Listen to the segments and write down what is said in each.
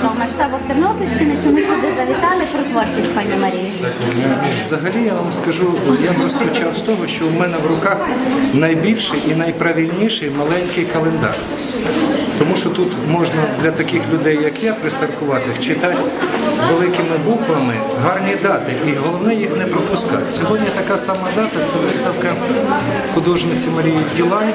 мистецтва в масштабах Тернопільщини. Чому сюди завітали про творчість пані Марії? Взагалі я вам скажу, я б розпочав з того, що у мене в руках найбільший і найправильніший маленький календар. Тому що тут можна для таких людей, як я, пристаркуватих, читати великими буквами гарні дати. І головне їх не пропускати. Сьогодні така сама дата це виставка художниці Марії Ділай.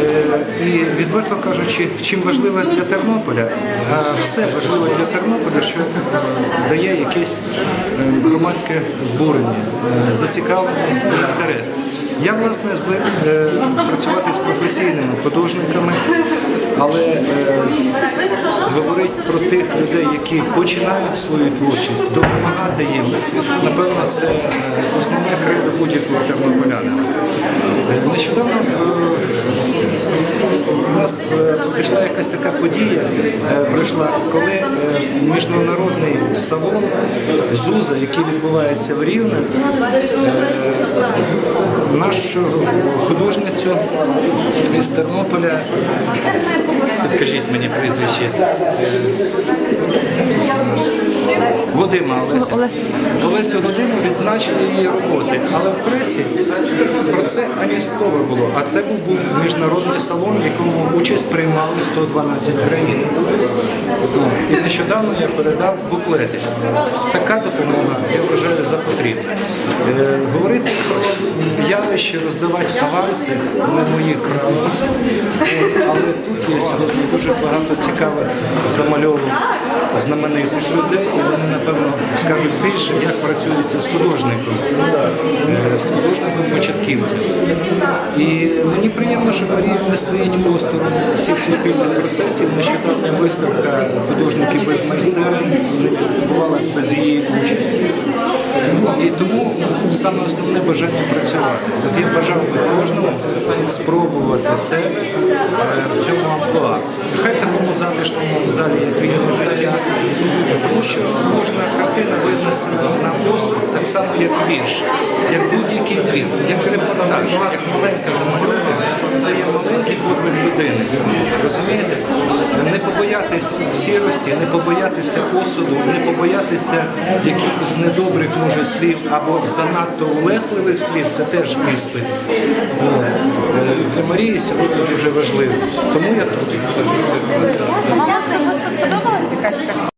Е, І відверто кажучи, чим важливе для Тернополя, а все важливе для Тернополя, що дає якесь е, громадське збурення, е, зацікавленість і інтерес. Я власне звик працювати з професійними художниками, але е, говорить про тих людей, які починають свою творчість, допомагати їм. Напевно, це е, основне кредо будь-якого тернополянина. Е, Нещодавно е, нас е, прийшла якась така подія, прийшла, пройшла, коли е, міжнародний салон ЗУЗа, який відбувається в Рівне, е, нашу художницю із Тернополя, підкажіть мені прізвище. Годима Олеся. Олесю Годиму відзначили її роботи, але в пресі про це ані слова було. А це був міжнародний салон, в якому участь приймали 112 країн. Ну, І нещодавно я передав буклети. Така допомога, я вважаю, за потрібне. Е, Говорити про явище, роздавати аванси не моїх прав. Але тут є сьогодні дуже багато цікавих замальовок знаменитих людей, і вони, напевно, скажуть більше, як працюється з художником, е, з художником-початківцем. І мені приємно, що Марія не стоїть осторонь всіх суспільних процесів. Нещодавня виставка художників без майстерень не відбувалась без її участі. І тому саме основне бажання працювати. От я бажав би кожному спробувати себе е, в цьому амплуа. Нехай такому затишному залі, як вільне життя, тому що кожна картина винесена на посуд, так само як вірш, як будь-який твір, як репортаж, як маленька замальовка, це є маленький подвиг людини. Розумієте? Не побоятись сірості, не побоятися осуду, не побоятися якихось недобрих може слів або занадто улесливих слів, це теж іспит. Для Марії сьогодні дуже важливо. Тому я тут. Вам особисто сподобалась якась картина?